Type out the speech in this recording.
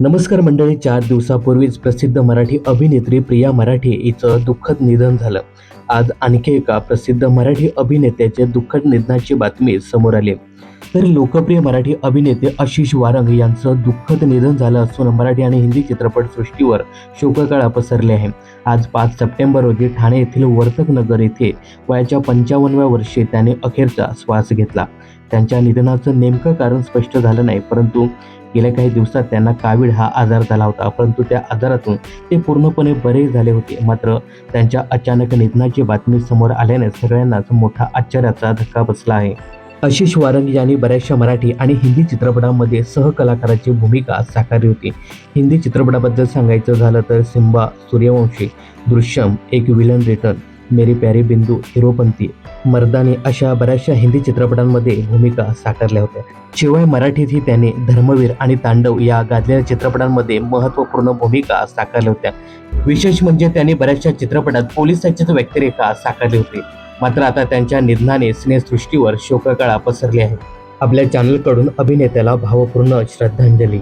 नमस्कार मंडळी चार दिवसापूर्वीच प्रसिद्ध मराठी अभिनेत्री प्रिया मराठे हिचं दुःखद निधन झालं. आज आणखी एका प्रसिद्ध मराठी अभिनेत्याचे दुःखद निधनाची बातमी समोर आली. तर लोकप्रिय मराठी अभिनेते आशिष वारंग यांचं दुःखद निधन झालं असून मराठी आणि हिंदी चित्रपटसृष्टीवर शोककळा पसरली आहे. आज पाच सप्टेंबर रोजी ठाणे येथील वर्तकनगर येथे वयाच्या पंचावन्नव्या वर्षी त्याने अखेरचा श्वास घेतला. त्यांच्या निधनाचं नेमकं कारण स्पष्ट झालं नाही परंतु गेल्या काही दिवसात त्यांना कावीळ हा आजार झाला होता. परंतु त्या आजारातून ते पूर्णपणे बरे झाले होते. मात्र त्यांच्या अचानक निधनाची बातमी समोर आल्याने सगळ्यांनाच मोठा आश्चर्याचा धक्का बसला आहे. आशिष वारंग यांनी बऱ्याचशा मराठी आणि हिंदी चित्रपटांमध्ये सहकलाकाराची भूमिका साकारली होती. हिंदी चित्रपटाबद्दल सांगायचं झालं तर सिम्बा सूर्यवंशी दृश्यम एक विलन रिटर्न मेरी प्यारी बिंदू हिरोपंती मर्दानी अशा बऱ्याचशा हिंदी चित्रपटांमध्ये भूमिका साकारल्या होत्या. शिवाय मराठीतही त्याने धर्मवीर आणि तांडव या गाजलेल्या चित्रपटांमध्ये महत्त्वपूर्ण भूमिका साकारल्या होत्या. विशेष म्हणजे त्यांनी बऱ्याचशा चित्रपटात पोलिसांचीच व्यक्तिरेखा साकारली होती. मात्र आता त्यांच्या निधनाने सिनेसृष्टीवर शोककळा पसरली आहे. आपल्या चॅनलकडून अभिनेत्याला भावपूर्ण श्रद्धांजली.